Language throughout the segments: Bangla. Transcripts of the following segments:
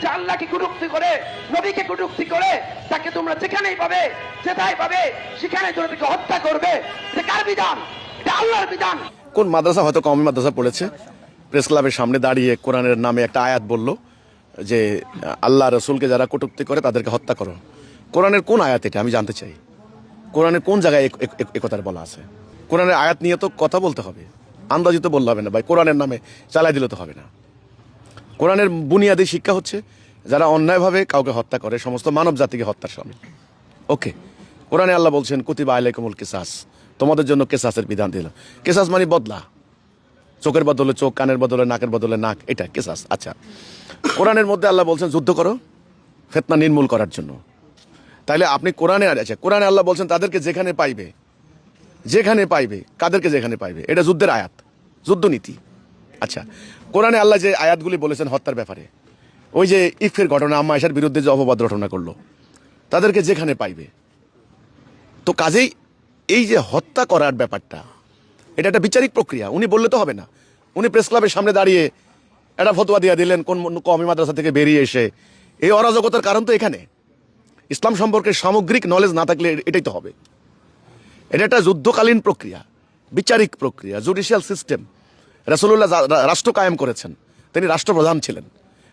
যে আল্লাহকে কুটুক্তি করে, নবীকে কুটুক্তি করে, তাকে তোমরা যেখানেই পাবে, যেথায় পাবে সেখানে তোমরা হত্যা করবে। কার বিধান? এটা আল্লাহর বিধান। কোন মাদ্রাসা হয়তো কমি মাদ্রাসা পড়েছে। প্রেস ক্লাবের সামনে দাঁড়িয়ে কোরআনের নামে একটা আয়াত বলল যে, আল্লাহ রসুলকে যারা কটুক্তি করে, তাদেরকে হত্যা করো। কোরআনের কোন আয়াত এটা? আমি জানতে চাই। কোরআনের কোন জায়গায় একথার বলা আছে? কোরআনের আয়াত নিয়ে তো কথা বলতে হবে। আন্দাজিত বললে হবে না ভাই। কোরআনের নামে চালাই দিলে তো হবে না। কোরআনের বুনিয়াদী শিক্ষা হচ্ছে যারা অন্যায়ভাবে কাউকে হত্যা করে, সমস্ত মানব জাতিকে হত্যার সামিল ওকে, কোরআনে আল্লাহ বলছেন, কুতিবা আলাইকুমুল কেসাস। তোমাদের জন্য কেসাসের বিধান দিল কেসাস মানে বদলা। চোখের বদলে চোখ, কানের বদলে নাকের বদলে নাক এটা কেসাস। আচ্ছা কোরআনের মধ্যে আল্লাহ বলছেন, যুদ্ধ করো, ফেতনা নির্মূল করার জন্য। তাইলে আপনি কোরআনে আচ্ছা কোরআনে আল্লাহ বলছেন, তাদেরকে যেখানে পাইবে যেখানে পাইবে, কাদেরকে যেখানে পাইবে, এটা যুদ্ধের আয়াত, যুদ্ধনীতি। আচ্ছা কোরআনে আল্লাহ যে আয়াতগুলি বলেছেন হত্যার ব্যাপারে, ওই যে ইফের ঘটনা, আম্মা বিরুদ্ধে যে অপবাদ রটনা করল, তাদেরকে যেখানে পাইবে। তো কাজেই এই যে হত্যা করার ব্যাপারটা, এটা একটা বিচারিক প্রক্রিয়া, উনি বললে তো হবে না। উনি প্রেস ক্লাবের সামনে দাঁড়িয়ে একটা ফতোয়া দিয়ে দিলেন, কোন কমি মাদ্রাসা থেকে বেরিয়ে এসে। এই অরাজকতার কারণ তো এখানে। ইসলাম সম্পর্কে সামগ্রিক নলেজ না থাকলে এটাই তো হবে। এটা একটা যুদ্ধকালীন প্রক্রিয়া, বিচারিক প্রক্রিয়া জুডিশিয়াল সিস্টেম রাসুল্লাহ রাষ্ট্র কায়েম করেছেন। তিনি রাষ্ট্রপ্রধান ছিলেন।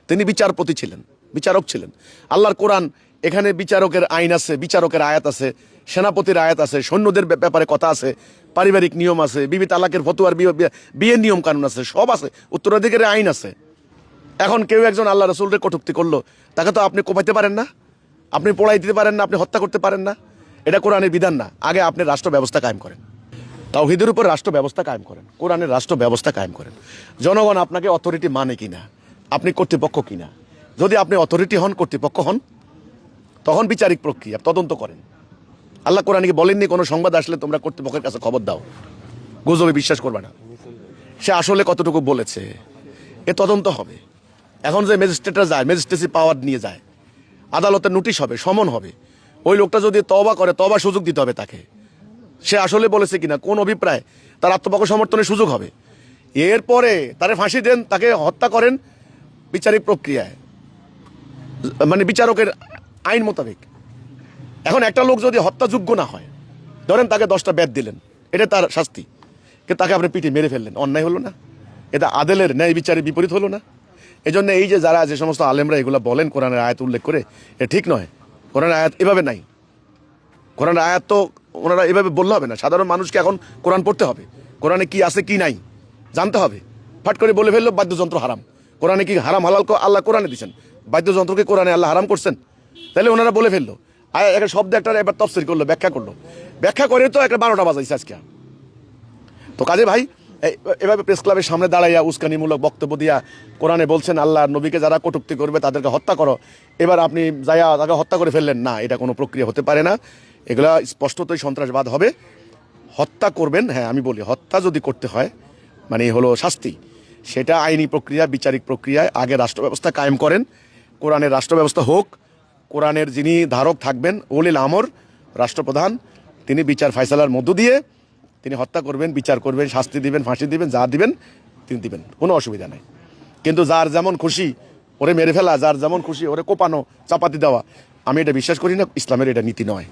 তিনি বিচারপতি ছিলেন, বিচারক ছিলেন। আল্লাহর কোরআন, এখানে বিচারকের আইন আছে, বিচারকের আয়াত আছে, সেনাপতির আয়াত আছে, সৈন্যদের ব্যাপারে কথা আছে, পারিবারিক নিয়ম আছে, বিবি তালাকের ফতুয়ার বিয়ে- বিয়ে- বিয়ের নিয়ম কানুন আছে, সব আছে, উত্তরাধিকারের আইন আছে। এখন কেউ একজন আল্লাহ রসুলের কটুক্তি করল, তাকে তো আপনি কোপাইতে পারেন না, আপনি পড়াই দিতে পারেন না, আপনি হত্যা করতে পারেন না। এটা কোরআনের বিধান না। আগে আপনি রাষ্ট্র ব্যবস্থা কায়েম করেন। তাওহিদের উপর রাষ্ট্র ব্যবস্থা কায়েম করেন, কোরআনের রাষ্ট্র ব্যবস্থা কায়েম করেন। জনগণ আপনাকে অথরিটি মানে কিনা? আপনি কর্তৃপক্ষ কিনা? যদি আপনি অথরিটি হন, কর্তৃপক্ষ হন, তখন বিচারিক প্রক্রিয়া, তদন্ত করেন। আল্লাহ কোরআনকে বলেননি, কোনো সংবাদ আসলে তোমরা কর্তৃপক্ষের কাছে খবর দাও? গুজবে বিশ্বাস করবে না। সে আসলে কতটুকু বলেছে? এ তদন্ত হবে। এখন যে ম্যাজিস্ট্রেটরা যায়, ম্যাজিস্ট্রেসি পাওয়ার নিয়ে যায়, আদালতে নোটিশ হবে, সমন হবে। ওই লোকটা যদি তবা করে তবা সুযোগ দিতে হবে তাকে। সে আসলে বলেছে কিনা, কোন অভিপ্রায়, তার আত্মপক্ষ সমর্থনের সুযোগ হবে। এরপরে তারে ফাঁসি দেন, তাকে হত্যা করেন বিচারিক প্রক্রিয়ায়। মানে বিচারকের আইন মোতাবেক। এখন একটা লোক যদি হত্যাযোগ্য না হয়, ধরেন তাকে দশটা ব্যাদ দিলেন, এটা তার শাস্তি। কিন্তু তাকে আপনি পিঠে মেরে ফেললেন, অন্যায় হলো না। এটা আদেলের ন্যায় বিচারের বিপরীত হলো না। এই জন্য এই যে যারা যে সমস্ত আলেমরা এগুলো বলেন, কোরআনের আয়াত উল্লেখ করে এটা ঠিক নয়। কোরআনের আয়াত এভাবে নাই। কোরআনের আয়াত তো ওনারা এভাবে বললে হবে না। সাধারণ মানুষকে এখন কোরআন পড়তে হবে। কোরআনে কি আছে, কি নাই, জানতে হবে। ফাট করে বলে ফেলল, বাদ্যযন্ত্র হারাম। কোরআনে কি হারাম, হালাল আল্লাহ কোরআনে দিচ্ছেন বাদ্যযন্ত্রকে কোরআনে আল্লাহ হারাম করছেন। তাহলে ওনারা বলে ফেলল। আয়, একটা শব্দ একটা এবার তফসির করল, ব্যাখ্যা করল। ব্যাখ্যা করে তো একটা বারোটা বাজাইছে আজকে। তো কাজে ভাই এভাবে প্রেস ক্লাবের সামনে দাঁড়াইয়া উস্কানিমূলক বক্তব্য দিয়া কোরআনে বলছেন, আল্লাহ নবীকে যারা কটুক্তি করবে, তাদেরকে হত্যা করো। এবার আপনি যাইয়া তাকে হত্যা করে ফেললেন। না, এটা কোনো প্রক্রিয়া হতে পারে না। এগুলা স্পষ্টতই সন্ত্রাসবাদ হবে। হত্যা করবেন হ্যাঁ আমি বলি, হত্যা যদি করতে হয় মানে হলো শাস্তি, সেটা আইনি প্রক্রিয়া, বিচারিক প্রক্রিয়ায় আগে রাষ্ট্র ব্যবস্থা কায়েম করেন, কোরআনের রাষ্ট্র ব্যবস্থা হোক, কোরআনের যিনি ধারক থাকবেন, ওলিল আমর, রাষ্ট্রপ্রধান, তিনি বিচার ফাইসালার মধ্য দিয়ে, তিনি হত্যা করবেন, বিচার করবেন, শাস্তি দিবেন, ফাঁসি দিবেন, যা দিবেন, তিনি দিবেন, কোনো অসুবিধা নেই। কিন্তু যার যেমন খুশি ওরে মেরে ফেলা, যার যেমন খুশি ওরে কোপানো, চাপাতি দেওয়া, আমি এটা বিশ্বাস করি না, ইসলামের এটা নীতি নয়।